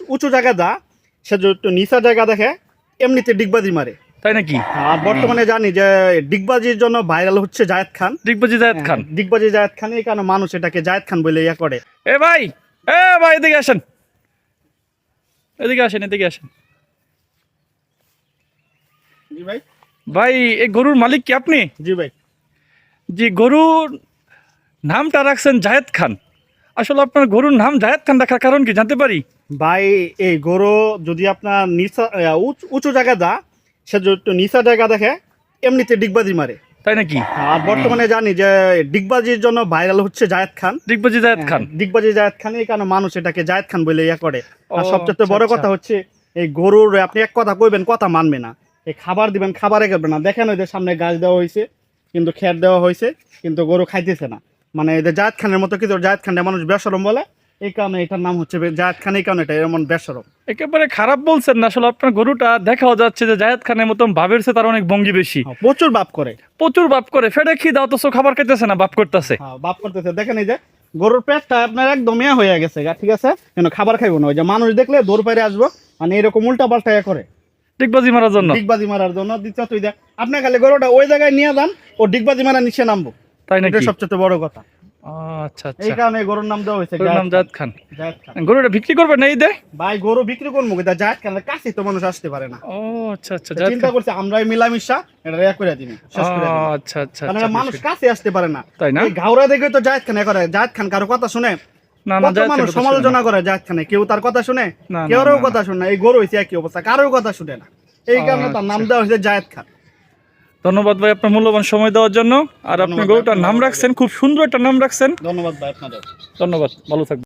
উঁচু- জায়গা দা সে একটু নিচা জায়গা দেখে এমনিতে ডিগবাজি মারে। তাই নাকি? আর বর্তমানে জানি যে ডিগবাজির জন্য ভাইরাল হচ্ছে জায়েদ খান। দিগ্বাজি জায়েদ খান? হ্যাঁ, ডিগবাজি জায়েদ খান এই কারণে মানুষ এটাকে জায়েদ খান বলে ইয়া করে। এ ভাই এ ভাই এদিকে আসেন। এদিকে আসেন এদিকে আসেন। জি ভাই। ভাই এই গরুর মালিক কি আপনি? জি ভাই। জি গরুর নামটা রাখছেন জায়েদ খান। আসলে আপনার গরুর নাম জায়েদ খান রাখার কারণ কি জানতে পারি? ভাই এই গরু যদি আপনার নিচা উঁচু- জায়গা দা সে যদি নিচা জায়গা দেখে এমনিতে ডিগবাজি মারে। তাই নাকি? আর বর্তমানে জানি যে ডিগবাজির জন্য ভাইরাল হচ্ছে জায়েদ খান। দিগ্বাজি জায়েদ খান? ডিগবাজি জায়েদ খান এই কারণে মানুষ এটাকে জায়েদ খান বলে ইয়া করে। আর সবচেয়ে আচ্ছা, বড় আচ্ছা। কথা হচ্ছে এই গরুর আপনি এক কথা কইবেন কথা মানবে না। এই খাবার দিবেন খাবারে খাবে না। দেখেন ওই যে সামনে গাছ দেওয়া হয়েছে কিন্তু খের দেওয়া হয়েছে কিন্তু গরু খাইতেছে না। মানে এদের জায়েদ খানের মতো কিন্তু জায়েদ খানটা মানুষ বেসরম বলে? এই কারণে এটার নাম হচ্ছে জায়েদ খান এই কারণে এটা এমন বেসরম একেবারে খারাপ বলছেন না আসলে আপনার গরুটা দেখাও যাচ্ছে যে জায়েদ খানের মতন ভাবের চেয়ে তার অনেক ভঙ্গি বেশি। হ্যাঁ, প্রচুর বাপ করে। প্রচুর বাপ করে ফেটে খি দাও তো খাবার খেতেছে না বাপ করতেছে। হ্যাঁ বাপ করতেছে। দেখেন এই যে গরুর পেটটা আপনার একদম ইয়া হয়ে গেছে ঠিক আছে? কেন খাবার খাইবো না ওই যে মানুষ দেখলে দৌড় পাইরে আসব মানে এরকম উল্টা পাল্টা ইয়া করে। ডিগবাজি মারার জন্য? ডিগবাজি মারার জন্য দিচ্ছ। তুই দেখ আপনি খালি গরুটা ওই জায়গায় নিয়ে যান ও ডিগবাজি মারা নিচে নামবো। তাই নাকি? সবচেয়ে বড় কথা। ও, আচ্ছা এই আচ্ছা কারণে গরুর নাম দেওয়া হয়েছে গরুর নাম খান। গরুটা বিক্রি করবেন না এই দে ভাই গরু বিক্রি করব কিন্তু খানের কাছে তো মানুষ আসতে পারে না। ও আচ্ছা আচ্ছা চিন্তা করছে আমরাই মিলামিশা এটা রেয়া করে দিন আচ্ছা আচ্ছা আচ্ছা, মানুষ কাছে আসতে পারে না। তাই না? এই ঘাওড়া দেখে তো জায়েদ খান এ করে। জায়েদ খান কারও কথা শুনে না না মানুষ সমালোচনা করে জায়েদ খানে। কেউ তার কথা শুনে কেউ। কথা শুনে না। এই গরু হয়েছে একই অবস্থা কারোর কথা শুনে না। এই কারণে তার নাম দেওয়া হয়েছে জায়েদ খান। ধন্যবাদ ভাই আপনার মূল্যবান সময় দেওয়ার জন্য। আর আপনি গরুটার নাম রাখছেন খুব সুন্দর একটা নাম রাখছেন। ধন্যবাদ ভাই আপনাদের। ধন্যবাদ ভালো থাকবেন।